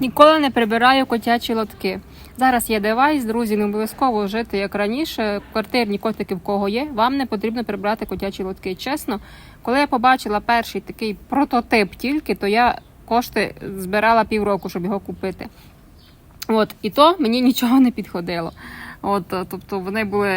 Ніколи не прибираю котячі лотки. Зараз є девайс, друзі, не обов'язково жити як раніше. Квартирні котики в кого є, вам не потрібно прибирати котячі лотки. Чесно, коли я побачила перший такий прототип тільки, то я кошти збирала півроку, щоб його купити. От, і то мені нічого не підходило. От, е, тобто вони були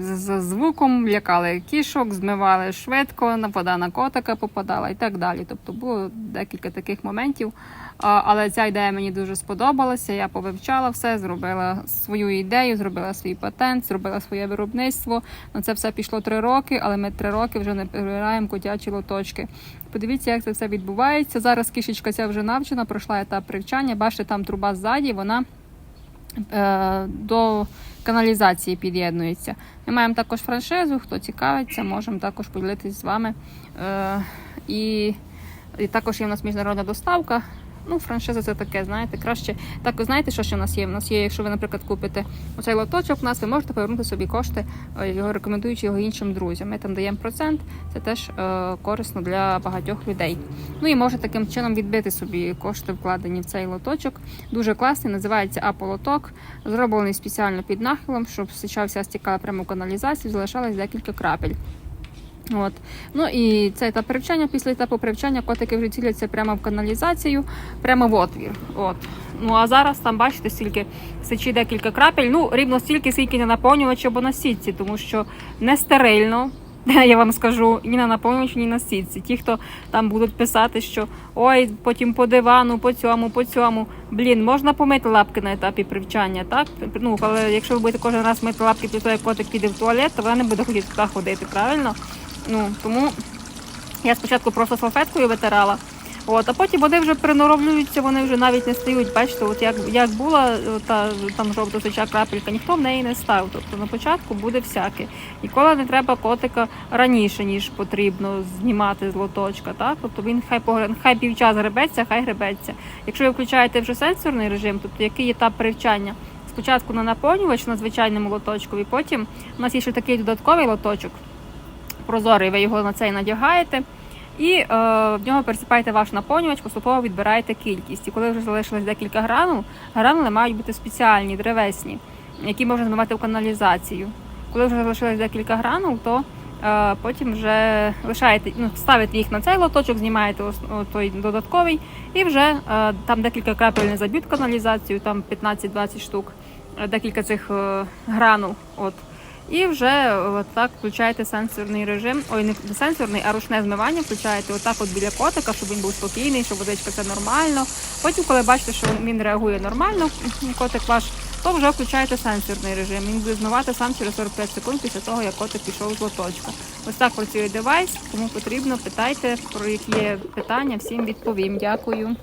за звуком, лякали кішок, змивали швидко, напада на котика попадала і так далі. Тобто було декілька таких моментів. Але ця ідея мені дуже сподобалася. Я повивчала все, зробила свою ідею, зробила свій патент, зробила своє виробництво. На це все пішло три роки, але ми три роки вже не прибираємо котячі лоточки. Подивіться, як це все відбувається. Зараз кішечка ця вже навчена, пройшла етап привчання. Бачите, там труба ззаді, вона до каналізації під'єднується. Ми маємо також франшизу, хто цікавиться, можемо також поділитися з вами. Е, і, і також є у нас міжнародна доставка. Ну, франшиза це таке, знаєте, краще. Так, ви знаєте, що ще в нас є? У нас є, якщо ви, наприклад, купите оцей лоточок, у нас ви можете повернути собі кошти, е, його рекомендуючи його іншим друзям. Ми там даємо процент, це теж е, корисно для багатьох людей. Ну і може таким чином відбити собі кошти, вкладені в цей лоточок. Дуже класний, називається аполоток. Зроблений спеціально під нахилом, щоб сеча вся стікала прямо каналізацію, залишалось декілька крапель. От. Ну і це етап привчання. Після етапу привчання котики вже ціляться прямо в каналізацію, прямо в отвір. От. Ну а зараз там бачите, стільки сечі декілька крапель. Ну, рівно стільки, скільки на наповнювачі або на сітці, тому що не стерильно. Я вам скажу ні на наповнювачі, ні на сітці. Ті, хто там будуть писати, що ой, потім по дивану, по цьому, по цьому. Блін, можна помити лапки на етапі привчання, так? Ну, але якщо ви будете кожен раз мити лапки після того, як котик піде в туалет, то вона не буде хотіти туди ходити, правильно? Ну, тому я спочатку просто салфеткою витирала. От, а потім вони вже приноровлюються, вони вже навіть не стають. Бачите, от як, як була та там жовта сича крапелька, ніхто в неї не став. Тобто на початку буде всяке. Ніколи не треба котика раніше, ніж потрібно знімати з лоточка. Так? Тобто він хай погр- хай півчас гребеться, хай гребеться. Якщо ви включаєте вже сенсорний режим, тобто який етап привчання? Спочатку на наповнювач на звичайному лоточку, і потім у нас є ще такий додатковий лоточок прозорий, ви його на цей надягаєте. І е, в нього пересипаєте ваш наповнювач, поступово відбираєте кількість. І коли вже залишилось декілька гранул, гранули мають бути спеціальні, древесні, які можна змивати в каналізацію. Коли вже залишилось декілька гранул, то е, потім вже лишаєте, ну, ставите їх на цей лоточок, знімаєте той додатковий, і вже е, там декілька крапель не заб'ють каналізацію, там 15-20 штук, е, декілька цих е, гранул. От. І вже так включаєте сенсорний режим. Ой, не сенсорний, а ручне змивання включаєте отак от біля котика, щоб він був спокійний, щоб водичка це нормально. Потім, коли бачите, що він реагує нормально, котик ваш, то вже включаєте сенсорний режим. Він буде змивати сам через 45 секунд після того, як котик пішов з лоточка. Ось так працює девайс. Кому потрібно, питайте, про які є питання, всім відповім. Дякую.